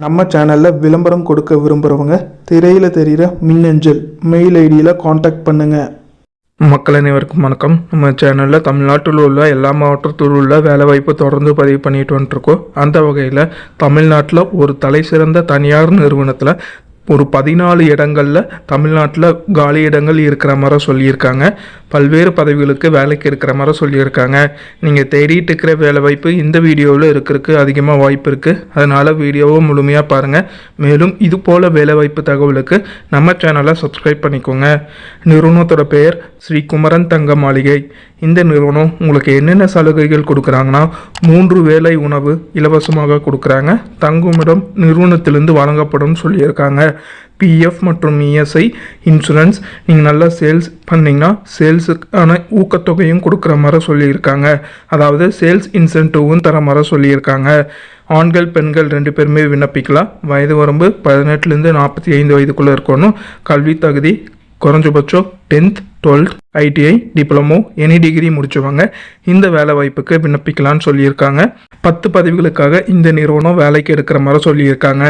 நம்ம சேனலில் விளம்பரம் கொடுக்க விரும்புகிறவங்க திரையில் தெரிகிற மின்னஞ்சல் மெயில் ஐடியில் காண்டாக்ட் பண்ணுங்கள் மக்கள் அனைவருக்கும் வணக்கம். நம்ம சேனலில் தமிழ்நாட்டில் உள்ள எல்லா மாவட்டத்தில் உள்ள வேலைவாய்ப்பு தொடர்ந்து பதிவு பண்ணிட்டு வந்துட்டுருக்கோம் அந்த வகையில் தமிழ்நாட்டில் ஒரு தலை சிறந்த தனியார் நிறுவனத்தில் ஒரு பதினாலு இடங்களில் தமிழ்நாட்டில் காலி இடங்கள் இருக்கிற மாதிரி சொல்லியிருக்காங்க. பல்வேறு பதவிகளுக்கு வேலைக்கு இருக்கிற மாதிரி சொல்லியிருக்காங்க. நீங்கள் தேடிட்டு இருக்கிற வேலை வாய்ப்பு இந்த வீடியோவில் இருக்கிறதுக்கு அதிகமாக வாய்ப்பு இருக்குது அதனால் வீடியோவை முழுமையாக பாருங்கள் மேலும் இது போல் வேலைவாய்ப்பு தகவலுக்கு நம்ம சேனலை சப்ஸ்கிரைப் பண்ணிக்கோங்க. நிறுவனத்தோட பெயர் ஸ்ரீ குமரன் தங்க மாளிகை. இந்த நிறுவனம் உங்களுக்கு என்னென்ன சலுகைகள் கொடுக்குறாங்கன்னா மூன்று வேலை உணவு இலவசமாக கொடுக்குறாங்க. தங்குமிடம் நிறுவனத்திலிருந்து வழங்கப்படும் சொல்லியிருக்காங்க. பிஎஃப் மற்றும் இஎஸ்ஐ இன்சூரன்ஸ் நீங்கள் நல்லா சேல்ஸ் பண்ணிங்கன்னா சேல்ஸுக்கான ஊக்கத்தொகையும் கொடுக்குற மாதிரி சொல்லியிருக்காங்க. அதாவது சேல்ஸ் இன்சென்டிவும் தர மாதிரி சொல்லியிருக்காங்க. ஆண்கள் பெண்கள் ரெண்டு பேருமே விண்ணப்பிக்கலாம். வயது வரம்பு பதினெட்டுலேருந்து நாற்பத்தி ஐந்து வயதுக்குள்ளே இருக்கணும். கல்வி தகுதி குறைஞ்சபட்சம் tenth twelfth ITI diploma any degree முடிச்சவங்க. இந்த வேலை வாய்ப்புக்கு விண்ணப்பிக்கலாம்னு சொல்லியிருக்காங்க. பத்து பதவிகளுக்காக இந்த நிறுவனம் வேலைக்கு எடுக்கிற மாதிரி சொல்லியிருக்காங்க.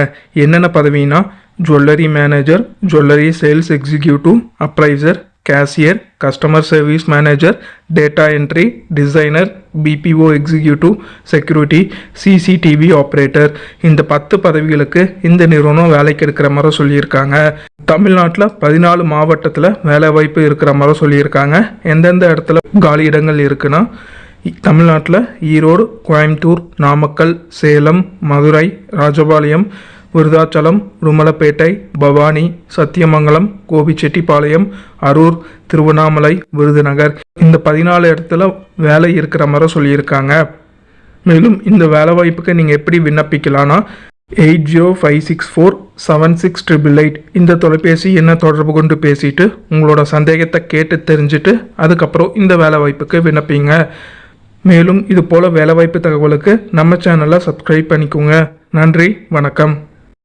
என்னென்ன பதவினா jewellery manager jewellery sales executive appraiser cashier customer service manager data entry designer BPO executive security CCTV operator இந்த பத்து பதவிகளுக்கு இந்த நிறுவனம் வேலைக்கு எடுக்கிற மாதிரி சொல்லியிருக்காங்க. தமிழ்நாட்டில் பதினாலு மாவட்டத்தில் வேலை வாய்ப்பு இருக்கிற மாதிரி சொல்லியிருக்காங்க. எந்தெந்த இடத்துல காலி இடங்கள் இருக்குன்னா தமிழ்நாட்டில் ஈரோடு கோயம்புத்தூர் நாமக்கல் சேலம் மதுரை ராஜபாளையம் விருதாச்சலம் ருமலப்பேட்டை பவானி சத்தியமங்கலம் கோபிச்செட்டிப்பாளையம் அரூர் திருவண்ணாமலை விருதுநகர். இந்த பதினாலு இடத்துல வேலை இருக்கிற மாதிரி சொல்லியிருக்காங்க. மேலும் இந்த வேலை வாய்ப்புக்கு நீங்கள் எப்படி விண்ணப்பிக்கலாம்னா eight zero five six four seven six triple eight இந்த தொலைபேசி என்ன தொடர்பு கொண்டு பேசிட்டு உங்களோட சந்தேகத்தை கேட்டு தெரிஞ்சுட்டு அதுக்கப்புறம் இந்த வேலை வாய்ப்புக்கு விண்ணப்பிங்க. மேலும் இது போல் வேலைவாய்ப்பு தகவலுக்கு நம்ம சேனலை சப்ஸ்கிரைப் பண்ணிக்கோங்க. நன்றி வணக்கம்.